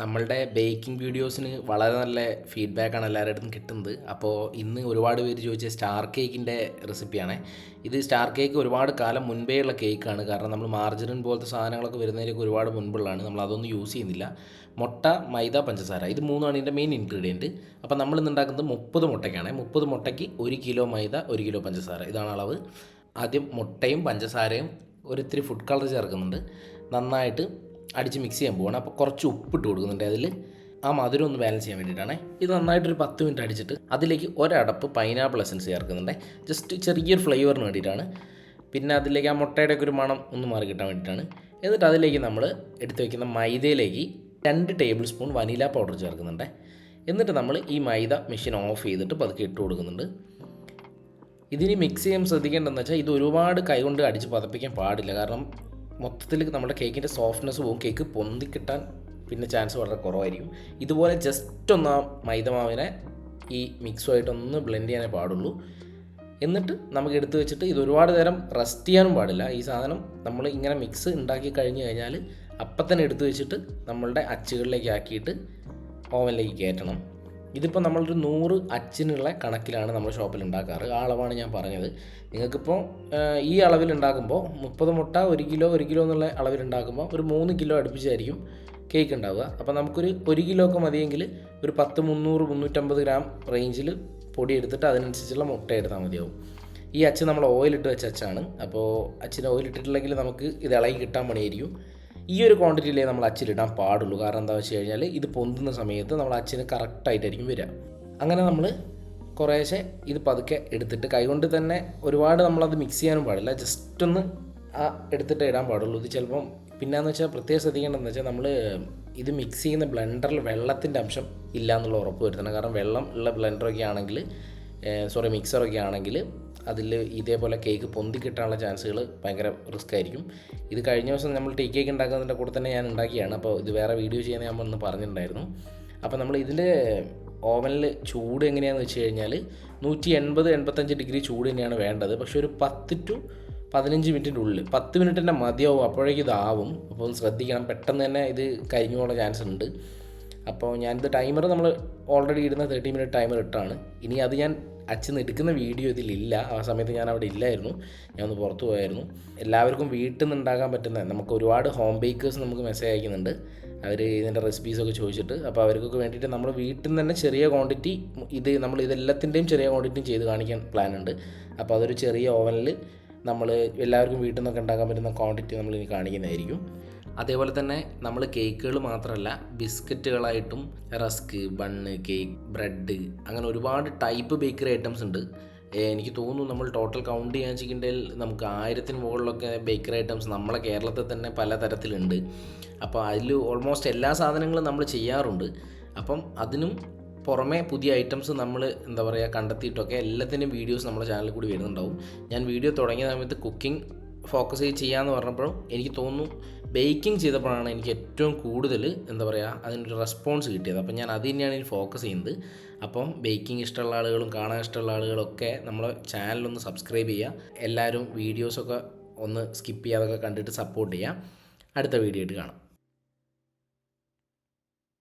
നമ്മളുടെ ബേക്കിംഗ് വീഡിയോസിന് വളരെ നല്ല ഫീഡ്ബാക്കാണ് എല്ലാവരുടെ അടുത്തും കിട്ടുന്നത്. അപ്പോൾ ഇന്ന് ഒരുപാട് പേര് ചോദിച്ച സ്റ്റാർ കേക്കിന്റെ റെസിപ്പിയാണ് ഇത് സ്റ്റാർ കേക്ക് ഒരുപാട് കാലം മുൻപേ ഉള്ള കേക്കാണ് കാരണം നമ്മൾ മാർജറിൻ പോലത്തെ സാധനങ്ങളൊക്കെ വരുന്നതിലേക്ക് ഒരുപാട് മുൻപുള്ളതാണ്. നമ്മൾ അതൊന്നും യൂസ് ചെയ്യുന്നില്ല. മുട്ട മൈദ പഞ്ചസാര. ഇത് മൂന്നാണ് ഇതിന്റെ മെയിൻ ഇൻഗ്രീഡിയന്റ് അപ്പോൾ നമ്മൾ ഇന്ന് ഉണ്ടാക്കുന്നത് മുപ്പത് മുട്ടയ്ക്കാണ്. മുപ്പത് മുട്ടയ്ക്ക് ഒരു കിലോ മൈദ ഒരു കിലോ പഞ്ചസാര. ഇതാണ് അളവ്. ആദ്യം മുട്ടയും പഞ്ചസാരയും ഒരിത്തിരി ഫുഡ് കളർ ചേർക്കുന്നുണ്ട്. നന്നായിട്ട് അടിച്ച് മിക്സ് ചെയ്യാൻ പോവാണ്. അപ്പോൾ കുറച്ച് ഉപ്പിട്ട് കൊടുക്കുന്നുണ്ട്. അതിൽ ആ മധുരം ഒന്ന് ബാലൻസ് ചെയ്യാൻ വേണ്ടിയിട്ടാണ്. ഇത് നന്നായിട്ടൊരു പത്ത് മിനിറ്റ് അടിച്ചിട്ട് അതിലേക്ക് ഒരടപ്പ് പൈനാപ്പിൾ എസൻസ് ചേർക്കുന്നുണ്ട്. ജസ്റ്റ് ചെറിയൊരു ഫ്ലേവറിന് വേണ്ടിയിട്ടാണ്. പിന്നെ അതിലേക്ക് ആ മുട്ടയുടെ ഒക്കെ ഒരു മണം ഒന്ന് മാറി കിട്ടാൻ വേണ്ടിയിട്ടാണ്. എന്നിട്ട് അതിലേക്ക് നമ്മൾ എടുത്തു വയ്ക്കുന്ന മൈദയിലേക്ക് രണ്ട് ടേബിൾ സ്പൂൺ വനില പൗഡർ ചേർക്കുന്നുണ്ട്. എന്നിട്ട് നമ്മൾ ഈ മൈദ മെഷീൻ ഓഫ് ചെയ്തിട്ട് പതുക്കെ ഇട്ട് കൊടുക്കുന്നുണ്ട്. ഇതിന് മിക്സ് ചെയ്യാൻ ശ്രദ്ധിക്കേണ്ടതെന്ന് വെച്ചാൽ ഇത് ഒരുപാട് കൈകൊണ്ട് അടിച്ച് പതപ്പിക്കാൻ പാടില്ല. കാരണം മൊത്തത്തിൽ നമ്മുടെ കേക്കിന്റെ സോഫ്റ്റ്നെസ് പോകും കേക്ക് പൊന്തി കിട്ടാൻ പിന്നെ ചാൻസ് വളരെ കുറവായിരിക്കും. ഇതുപോലെ ജസ്റ്റ് ഒന്ന് ആ മൈദമാവിനെ ഈ മിക്സുമായിട്ടൊന്ന് ബ്ലെൻഡ് ചെയ്യാനേ പാടുള്ളൂ. എന്നിട്ട് നമുക്ക് എടുത്തു വെച്ചിട്ട് ഇത് ഒരുപാട് നേരം റെസ്റ്റ് ചെയ്യാനും പാടില്ല. ഈ സാധനം നമ്മൾ ഇങ്ങനെ മിക്സ് ഉണ്ടാക്കി കഴിഞ്ഞ് കഴിഞ്ഞാൽ അപ്പം തന്നെ എടുത്തു വെച്ചിട്ട് നമ്മളുടെ അച്ചുകളിലേക്ക് ആക്കിയിട്ട് ഓവനിലേക്ക് കയറ്റണം. ഇതിപ്പോൾ നമ്മളൊരു നൂറ് അച്ചിനുള്ള കണക്കിലാണ് നമ്മൾ ഷോപ്പിൽ ഉണ്ടാക്കാറ്. ആ അളവാണ് ഞാൻ പറഞ്ഞത്. നിങ്ങൾക്കിപ്പോൾ ഈ അളവിൽ ഉണ്ടാക്കുമ്പോൾ മുപ്പത് മുട്ട ഒരു കിലോ ഒരു കിലോ എന്നുള്ള അളവിൽ ഉണ്ടാക്കുമ്പോൾ ഒരു മൂന്ന് കിലോ അടുപ്പിച്ചായിരിക്കും കേക്ക് ഉണ്ടാവുക. അപ്പോൾ നമുക്കൊരു ഒരു കിലോ ഒക്കെ മതിയെങ്കിൽ ഒരു പത്ത് മുന്നൂറ് മുന്നൂറ്റമ്പത് ഗ്രാം റേഞ്ചിൽ പൊടി എടുത്തിട്ട് അതിനനുസരിച്ചുള്ള മുട്ട എടുത്താൽ മതിയാവും. ഈ അച്ച് നമ്മൾ ഓയിലിട്ട് വെച്ച അച്ചാണ്. അപ്പോൾ അച്ചിന് ഓയിലിട്ടിട്ടില്ലെങ്കിൽ നമുക്ക് ഇത് ഇളകി കിട്ടാൻ പണിയായിരിക്കും. ഈ ഒരു ക്വാണ്ടിറ്റിയിലേ നമ്മൾ അച്ചിലിടാൻ പാടുള്ളൂ. കാരണം എന്താ വെച്ച് കഴിഞ്ഞാൽ ഇത് പൊന്തുന്ന സമയത്ത് നമ്മൾ അച്ചിന് കറക്റ്റായിട്ടായിരിക്കും വരിക. അങ്ങനെ നമ്മൾ കുറേശ്ശെ ഇത് പതുക്കെ എടുത്തിട്ട് കൈകൊണ്ട് തന്നെ ഒരുപാട് നമ്മളത് മിക്സ് ചെയ്യാനും പാടില്ല. ജസ്റ്റ് ഒന്ന് ആ എടുത്തിട്ട് ഇടാൻ പാടുള്ളൂ. ഇത് ചിലപ്പം പിന്നെയെന്ന് വെച്ചാൽ പ്രത്യേകം ശ്രദ്ധിക്കേണ്ടതെന്ന് വെച്ചാൽ നമ്മൾ ഇത് മിക്സ് ചെയ്യുന്ന ബ്ലെൻഡറിൽ വെള്ളത്തിന്റെ അംശം ഇല്ല എന്നുള്ള ഉറപ്പ് വരുത്തണം. കാരണം വെള്ളം ഉള്ള ബ്ലെൻഡറൊക്കെ ആണെങ്കിൽ സോറി മിക്സറൊക്കെ ആണെങ്കിൽ അതിൽ ഇതേപോലെ കേക്ക് പൊന്തി കിട്ടാനുള്ള ചാൻസുകൾ ഭയങ്കര റിസ്ക് ആയിരിക്കും. ഇത് കഴിഞ്ഞ ദിവസം നമ്മൾ ടീ കേക്ക് ഉണ്ടാക്കുന്നതിന്റെ കൂടെ തന്നെ ഞാൻ ഉണ്ടാക്കിയാണ്. അപ്പോൾ ഇത് വേറെ വീഡിയോ ചെയ്യാൻ ഞാൻ ഒന്ന് പറഞ്ഞിട്ടുണ്ടായിരുന്നു. അപ്പോൾ നമ്മൾ ഇതിന്റെ ഓവനിൽ ചൂട് എങ്ങനെയാണെന്ന് വെച്ച് കഴിഞ്ഞാൽ നൂറ്റി എൺപത് എൺപത്തഞ്ച് ഡിഗ്രി ചൂട് തന്നെയാണ് വേണ്ടത്. പക്ഷേ ഒരു പത്ത് ടു പതിനഞ്ച് മിനിറ്റിന്റെ ഉള്ളിൽ പത്ത് മിനിറ്റിന്റെ മതിയാവും അപ്പോഴേക്കും ഇതാവും. അപ്പോൾ ശ്രദ്ധിക്കണം പെട്ടെന്ന് തന്നെ ഇത് കരിഞ്ഞു പോകുന്ന ചാൻസ് ഉണ്ട്. അപ്പോൾ ഞാനിത് ടൈമർ നമ്മൾ ഓൾറെഡി ഇടുന്ന തേർട്ടി മിനിറ്റ് ടൈമർ ഇട്ടാണ്. ഇനി അത് ഞാൻ അച്ഛൻ എടുക്കുന്ന വീഡിയോ ഇതിലില്ല. ആ സമയത്ത് ഞാൻ അവിടെ ഇല്ലായിരുന്നു. ഞാൻ ഒന്ന് പുറത്തു പോയായിരുന്നു. എല്ലാവർക്കും വീട്ടിൽ നിന്ന് ഉണ്ടാക്കാൻ പറ്റുന്ന നമുക്ക് ഒരുപാട് ഹോം ബേക്കേഴ്സ് നമുക്ക് മെസ്സേജ് അയക്കുന്നുണ്ട്. അവർ ഇതിന്റെ റെസിപ്പീസൊക്കെ ചോദിച്ചിട്ട്. അപ്പോൾ അവർക്കൊക്കെ വേണ്ടിയിട്ട് നമ്മൾ വീട്ടിൽ നിന്ന് തന്നെ ചെറിയ ക്വാണ്ടിറ്റി ഇത് നമ്മൾ ഇതെല്ലാത്തിന്റെയും ചെറിയ ക്വാണ്ടിറ്റിയും ചെയ്ത് കാണിക്കാൻ പ്ലാൻ ഉണ്ട്. അപ്പോൾ അതൊരു ചെറിയ ഓവനിൽ നമ്മൾ എല്ലാവർക്കും വീട്ടിൽ നിന്നൊക്കെ ഉണ്ടാക്കാൻ പറ്റുന്ന ക്വാണ്ടിറ്റി നമ്മൾ ഇനി കാണിക്കുന്നതായിരിക്കും. അതേപോലെ തന്നെ നമ്മൾ കേക്കുകൾ മാത്രമല്ല ബിസ്ക്കറ്റുകളായിട്ടും റസ്ക് ബണ്ണ് കേക്ക് ബ്രെഡ് അങ്ങനെ ഒരുപാട് ടൈപ്പ് ബേക്കറി ഐറ്റംസ് ഉണ്ട്. എനിക്ക് തോന്നുന്നു നമ്മൾ ടോട്ടൽ കൗണ്ട് ചെയ്യാൻ വെച്ചിട്ടുണ്ടെങ്കിൽ നമുക്ക് ആയിരത്തിന് മുകളിലൊക്കെ ബേക്കറി ഐറ്റംസ് നമ്മളെ കേരളത്തിൽ തന്നെ പല തരത്തിലുണ്ട് അപ്പോൾ അതിൽ ഓൾമോസ്റ്റ് എല്ലാ സാധനങ്ങളും നമ്മൾ ചെയ്യാറുണ്ട്. അപ്പം അതിനും പുറമേ പുതിയ ഐറ്റംസ് നമ്മൾ എന്താ പറയുക കണ്ടെത്തിയിട്ടൊക്കെ എല്ലാത്തിന്റെയും വീഡിയോസ് നമ്മുടെ ചാനലിൽ കൂടി വരുന്നുണ്ടാവും. ഞാൻ വീഡിയോ തുടങ്ങിയ സമയത്ത് കുക്കിംഗ് ഫോക്കസ് ചെയ്യാമെന്ന് പറഞ്ഞപ്പോഴും എനിക്ക് തോന്നുന്നു ബേക്കിംഗ് ചെയ്തപ്പോഴാണ് എനിക്ക് ഏറ്റവും കൂടുതൽ എന്താ പറയുക അതിനൊരു റെസ്പോൺസ് കിട്ടിയത്. അപ്പം ഞാൻ അത് തന്നെയാണ് ഇനി ഫോക്കസ് ചെയ്യുന്നത്. അപ്പം ബേക്കിംഗ് ഇഷ്ടമുള്ള ആളുകളും കാണാൻ ഇഷ്ടമുള്ള ആളുകളൊക്കെ നമ്മളെ ചാനലൊന്ന് സബ്സ്ക്രൈബ് ചെയ്യുക. എല്ലാവരും വീഡിയോസൊക്കെ ഒന്ന് സ്കിപ്പ് ചെയ്യാതൊക്കെ കണ്ടിട്ട് സപ്പോർട്ട് ചെയ്യുക. അടുത്ത വീഡിയോ ആയിട്ട് കാണാം.